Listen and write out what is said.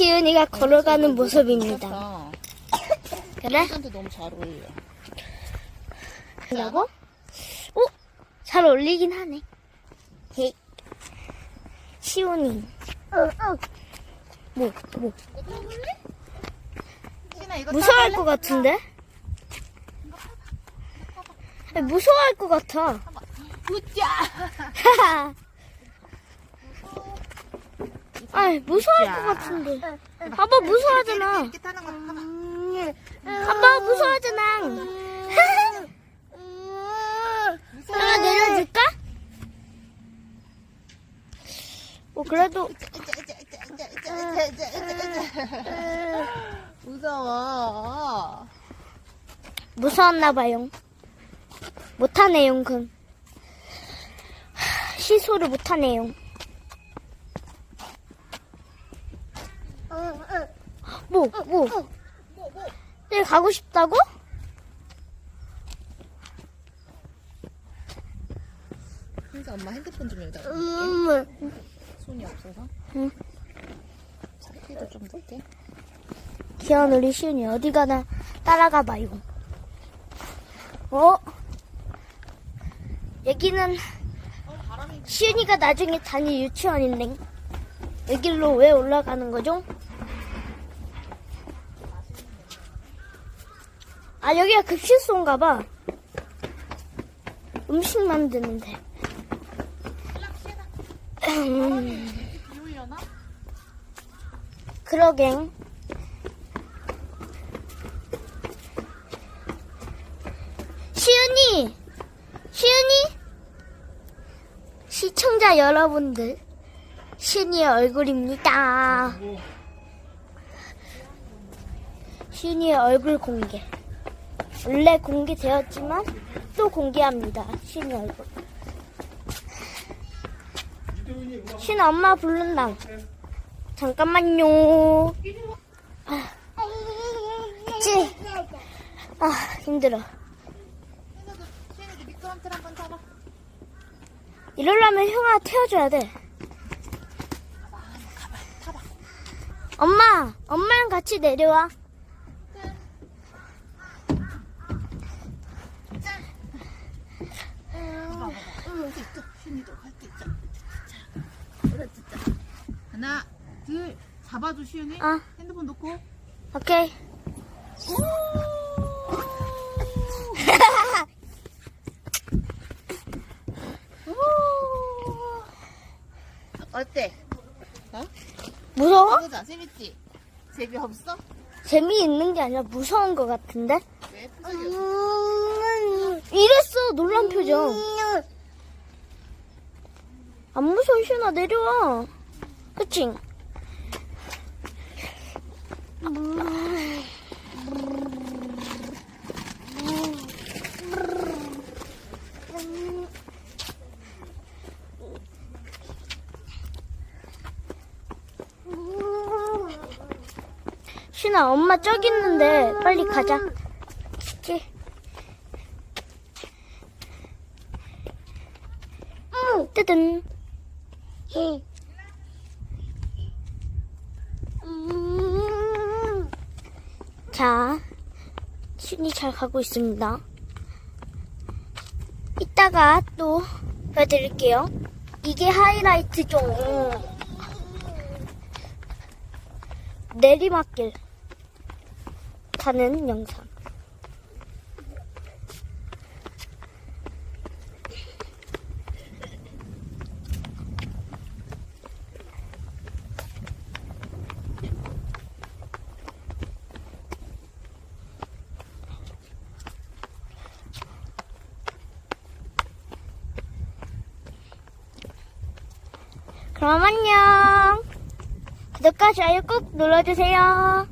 시은이가 걸어가는 모습입니다. 아, 그래? 너무 잘 어울려. 그러고? 오! 잘 어울리긴 하네. 헤이. 시은이. 뭐, 뭐. 신아 이거 무서워할 것 같은데? 아니, 무서워할 것 같아. 굿자. 아이, 무서워할 것 같은데. 무서워하잖아. 이렇게 타는 거 봐봐. 봐봐, 무서워하잖아. 하나 내려줄까? 뭐, 그래도, 무서워. 무서웠나봐요. 못하네요, 금. 시소를 못하네요. 뭐, 뭐. 내일 가고 싶다고? 그래서 엄마 핸드폰 좀 여기다 놓을게. 음, 손이 없어서. 응. 잡기도 좀 늦게. 귀여운 우리 시윤이 어디 가나 따라가 봐요. 어? 여기는 시윤이가 나중에 다닐 유치원인데 여기로 왜 올라가는 거죠? 아 여기가 급식소인가 봐. 음식 만드는데. 음? 그러게. 시은이! 시은이! 시청자 여러분들, 시은이의 얼굴입니다. 시은이의 얼굴 공개. 원래 공개되었지만 또 공개합니다. 시은이 얼굴. 시은 엄마 부른다. 잠깐만요. 아, 찌. 아, 힘들어. 이러려면 형아 태워줘야 돼. 엄마, 엄마랑 같이 내려와. 할수 있어. 신이도 할수 있어. 자, 그렇지. 자. 하나, 둘, 잡아줘 시윤이. 아. 핸드폰 놓고. 오케이. 어때? 어? 무서워? 해보자. 재밌지? 재미없어? 재미있는 게 아니라 무서운 것 같은데? 왜? 표정이 없어? 놀란 표정. 안 무서워, 시은아, 내려와. 그치? 신아, 엄마 저기 있는데 빨리 가자. 그치? 뜨든. 자, 신이 잘 가고 있습니다. 이따가 또 보여드릴게요. 이게 하이라이트 중 내리막길 타는 영상. 그럼 안녕. 구독과 좋아요 꾹 눌러주세요.